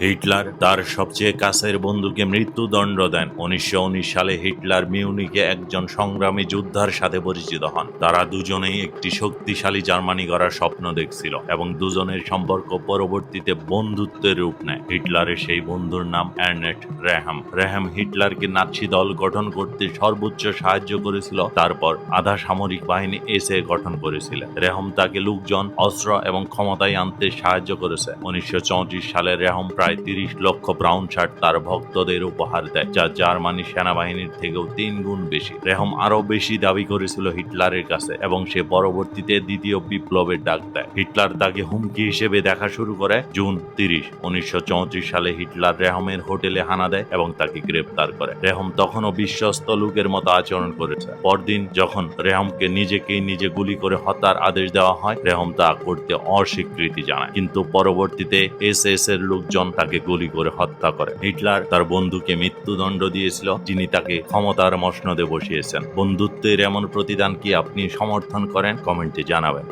Hitler তার সবচেয়ে কাছের বন্ধুকে মৃত্যুদণ্ড দেন। উনিশশো উনিশ সালে হিটলার মিউনিকে একজন সংগ্রামী যোদ্ধার সাথে পরিচিত হন। তারা দুজনেই একটি শক্তিশালী জার্মানি গড়ার স্বপ্ন দেখছিল এবং দুজনের সম্পর্ক পরবর্তীতে বন্ধুত্বের রূপ নেয়। হিটলারের সেই বন্ধুর নাম অ্যারনেট রেহাম। রেহাম হিটলারকে নাৎসি দল গঠন করতে সর্বোচ্চ সাহায্য করেছিল, তারপর আধা সামরিক বাহিনী এসে গঠন করেছিল। রেহম তাকে লোকজন, অস্ত্র এবং ক্ষমতায় আনতে সাহায্য করেছে। উনিশশো চৌত্রিশ সালে রেহম প্রায় তিরিশ লক্ষ ব্রাউন শার্ট তার ভক্তদের উপহার দেয়, যা জার্মানি সেনাবাহিনীর থেকেও তিন গুণ বেশি। রেহম আরও বেশি দাবি করেছিল হিটলারের কাছে এবং সে পরবর্তীতে দ্বিতীয় বিপ্লবের ডাক দেয়। হিটলার তাকে হুমকি হিসেবে দেখা শুরু করে জুন তিরিশ, উনিশশো সালে হিটলার রেহমের হোটেলে হানা দেয় এবং তাকে গ্রেপ্তার করে। রেহম তখনও বিশ্বস্ত লোকের মতো আচরণ করেছে। পরদিন যখন রেহমকে নিজেকেই নিজে গুলি করে হত্যার আদেশ দেওয়া হয়, রেহম তা করতে অস্বীকৃতি জানায়। কিন্তু পরবর্তীতে এস এস এর লোকজন তাকে গুলি করে হত্যা করে। হিটলার তার বন্ধুকে মৃত্যুদণ্ড দিয়েছিল, যিনি তাকে ক্ষমতার মসনদে বসিয়েছেন। বন্ধুত্বের এমন প্রতিদান কি আপনি সমর্থন করেন? কমেন্টে জানাবেন।